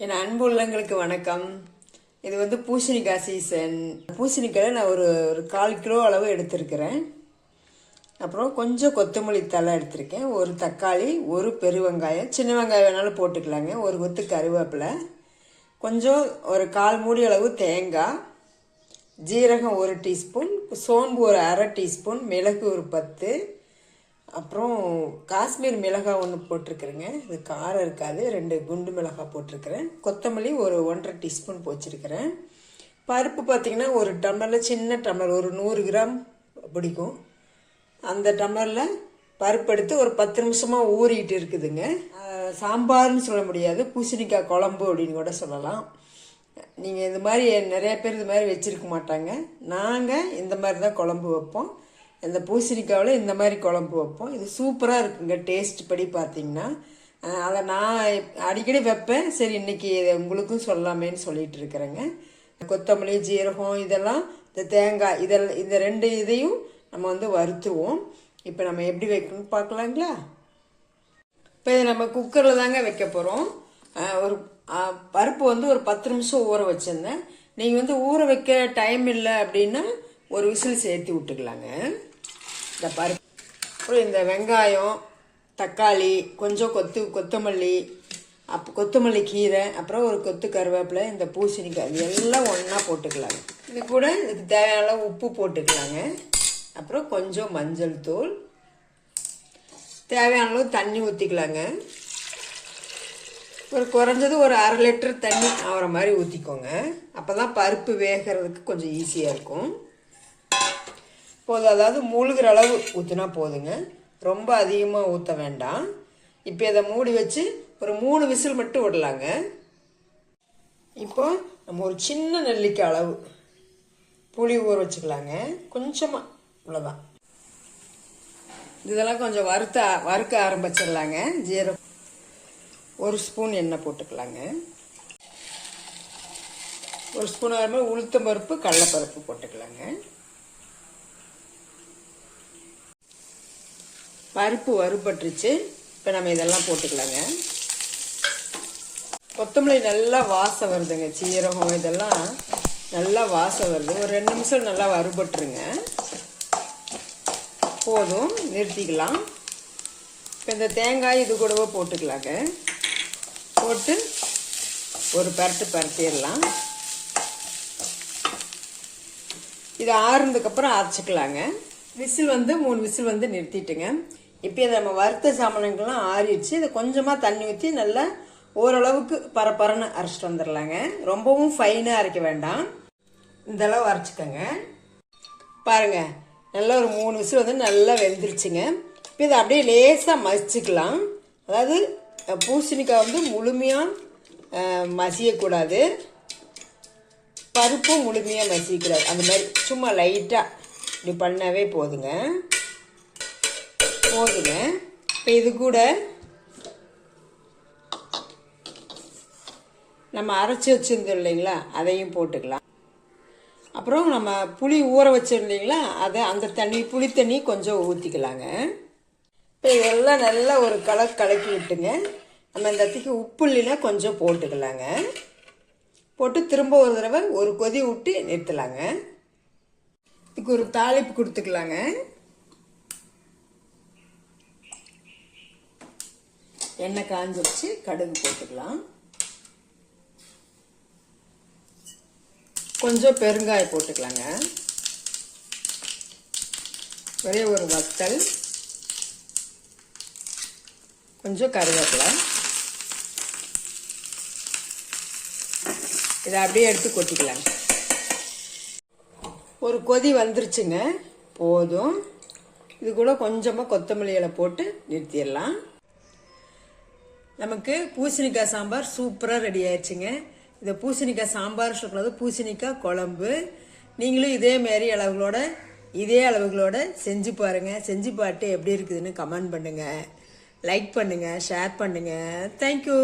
என் அன்பு உள்ளங்களுக்கு வணக்கம். இது வந்து பூசணிக்காய் சீசன் பூசணிக்காய் நான் ஒரு ஒரு கால் கிலோ அளவு எடுத்திருக்கிறேன். அப்புறம் கொஞ்சம் கொத்தமல்லி தலை எடுத்திருக்கேன். ஒரு தக்காளி ஒரு பெரு வெங்காயம். சின்ன வெங்காயம் வேணாலும் போட்டுக்கலாங்க. ஒரு கொத்து கருவேப்பிலை. கொஞ்சம் ஒரு கால் மூடி அளவு தேங்காய். ஜீரகம் ஒரு டீஸ்பூன். சோம்பு ஒரு அரை டீஸ்பூன். மிளகு ஒரு பத்து. அப்புறம் காஷ்மீர் மிளகாய் ஒன்று போட்டிருக்கிறேங்க. இது காரம் இருக்காது. ரெண்டு குண்டு மிளகாய் போட்டிருக்கிறேன். கொத்தமல்லி ஒரு ஒன்றரை டீஸ்பூன் போச்சிருக்கிறேன். பருப்பு பார்த்திங்கன்னா ஒரு டம்ளரில் சின்ன டம்ளர் ஒரு நூறு கிராம் பிடிக்கும். அந்த டம்ளரில் பருப்பு எடுத்து ஒரு பத்து நிமிஷமாக ஊறிக்கிட்டு இருக்குதுங்க. சாம்பார்னு சொல்ல முடியாது. பூசணிக்காய் குழம்பு அப்படின்னு கூட சொல்லலாம். நீங்கள் இந்த மாதிரி நிறைய பேர் இது மாதிரி வச்சுருக்க மாட்டாங்க. நாங்கள் இந்த மாதிரி தான் குழம்பு வைப்போம். இந்த பூசணிக்காவில் இந்த மாதிரி குழம்பு வைப்போம். இது சூப்பராக இருக்குங்க டேஸ்ட் படி பார்த்தீங்கன்னா. அதை நான் அடிக்கடி வைப்பேன். சரி இன்றைக்கி இதை உங்களுக்கும் சொல்லாமேன்னு சொல்லிட்டு இருக்கிறேங்க. கொத்தமல்லி ஜீரகம் இதெல்லாம் இந்த தேங்காய் இதெல்லாம் இந்த ரெண்டு இதையும் நம்ம வந்து வறுத்துருவோம். இப்போ நம்ம எப்படி வைக்கணும்னு பார்க்கலாங்களா? இப்போ இதை நம்ம குக்கரில் தாங்க வைக்க போகிறோம் ஒரு பருப்பு வந்து ஒரு பத்து நிமிஷம் ஊற வச்சிருந்தேன். நீங்கள் வந்து ஊற வைக்க டைம் இல்லை அப்படின்னா ஒரு விசில் சேர்த்து விட்டுக்கலாங்க. இந்த பருப்பு. அப்புறம் இந்த வெங்காயம் தக்காளி கொஞ்சம் கொத்து கொத்தமல்லி அப்போ கொத்தமல்லி கீரை அப்புறம் ஒரு கொத்து கருவேப்பிலை இந்த பூசணிக்காய் இது எல்லாம் ஒன்றா போட்டுக்கலாங்க. இது கூட இதுக்கு தேவையான உப்பு போட்டுக்கலாங்க. அப்புறம் கொஞ்சம் மஞ்சள் தூள். தேவையான அளவு தண்ணி ஊற்றிக்கலாங்க ஒரு குறைஞ்சது ஒரு அரை லிட்டர் தண்ணி ஆகிற மாதிரி ஊற்றிக்கோங்க அப்போ தான் பருப்பு வேகிறதுக்கு கொஞ்சம் ஈஸியாக இருக்கும். போதும். அதாவது மூழ்கிற அளவு ஊற்றினா போதுங்க. ரொம்ப அதிகமாக ஊற்ற வேண்டாம். இப்போ இதை மூடி வச்சு ஒரு மூணு விசில் மட்டும் விடலாங்க. இப்போ நம்ம ஒரு சின்ன நெல்லிக்காய் அளவு புளி ஊற வச்சுக்கலாங்க. கொஞ்சமாக இவ்வளோதான் இதெல்லாம் கொஞ்சம் வறுத்த வறுக்க ஆரம்பிச்சிடலாங்க. ஜீரம் ஒரு ஸ்பூன் எண்ணெய் போட்டுக்கலாங்க. ஒரு ஸ்பூன் வரும்போது உளுத்தம் பருப்பு கடலைப்பருப்பு போட்டுக்கலாங்க. பருப்பு வறுபட்டுருச்சு. இப்போ நம்ம இதெல்லாம் போட்டுக்கலாங்க. கொத்தமல்லி நல்லா வாசம் வருதுங்க. சீரகம் இதெல்லாம் நல்லா வாசம் வருது. ஒரு ரெண்டு நிமிஷம் நல்லா வறுபட்டுருங்க. போதும். நிறுத்திக்கலாம். இப்போ இந்த தேங்காய் இது கூடவே போட்டுக்கலாங்க. போட்டு ஒரு பரட்டு பரட்டிடலாம். இது ஆறுனதுக்கப்புறம் அரைச்சிக்கலாங்க. விசில் வந்து மூணு விசில் வந்து நிறுத்திட்டுங்க. இப்போ இதை நம்ம வறுத்த சாமான்கள்லாம் ஆறிடுச்சு. இதை கொஞ்சமாக தண்ணி ஊற்றி நல்லா ஓரளவுக்கு பரப்பரன்னு அரைச்சிட்டு வந்துடலாங்க. ரொம்பவும் ஃபைனாக அரைக்க வேண்டாம். இந்தளவு அரைச்சிக்கோங்க. பாருங்க நல்லா ஒரு மூணு விசில் வந்து நல்லா வெந்துருச்சுங்க. இப்போ இதை அப்படியே லேசாக மசிச்சுக்கலாம். அதாவது பூசணிக்காய் வந்து முழுமையாக மசியக்கூடாது. பருப்பும் முழுமையாக மசிக்கக்கூடாது அந்த மாதிரி சும்மா லைட்டாக இப்படி பண்ணாவே போதுங்க. போதுங்க இப்போ இது கூட நம்ம அரைச்சி வச்சுருந்தோம் இல்லைங்களா அதையும் போட்டுக்கலாம். அப்புறம் நம்ம புளி ஊற வச்சுருந்தீங்களா அதை அந்த தண்ணி புளி தண்ணி கொஞ்சம் ஊற்றிக்கலாங்க இப்போ இதெல்லாம் நல்லா ஒரு கலர் கலக்கி விட்டுங்க. நம்ம இந்த இடத்துக்கு உப்பு இல்லைன்னா கொஞ்சம் போட்டுக்கலாங்க. போட்டு திரும்ப ஒரு தடவை ஒரு கொதி விட்டு நிறுத்தலாங்க. இதுக்கு ஒரு தாளிப்பு கொடுத்துக்கலாங்க. எண்ணெய் காஞ்சிருச்சு கடுகு போட்டுக்கலாம். கொஞ்சம் பெருங்காயம் போட்டுக்கலாங்க. ஒரே ஒரு வத்தல். கொஞ்சம் கருவேப்பிலை. இதை அப்படியே எடுத்து கொட்டிக்கலாங்க ஒரு கொதி வந்துருச்சுங்க. போதும். இது கூட கொஞ்சமாக கொத்தமல்லி இலை போட்டு நிறுத்திடலாம். நமக்கு பூசணிக்காய் சாம்பார் சூப்பராக ரெடி ஆயிடுச்சுங்க. இந்த பூசணிக்காய் சாம்பார் சொல்கிறது பூசணிக்காய் குழம்பு. நீங்களும் இதே மாரி அளவுகளோட இதே அளவுகளோட செஞ்சு பாருங்க. செஞ்சு பார்த்து எப்படி இருக்குதுன்னு கமெண்ட் பண்ணுங்கள் லைக் பண்ணுங்கள் ஷேர் பண்ணுங்கள் தேங்க்யூ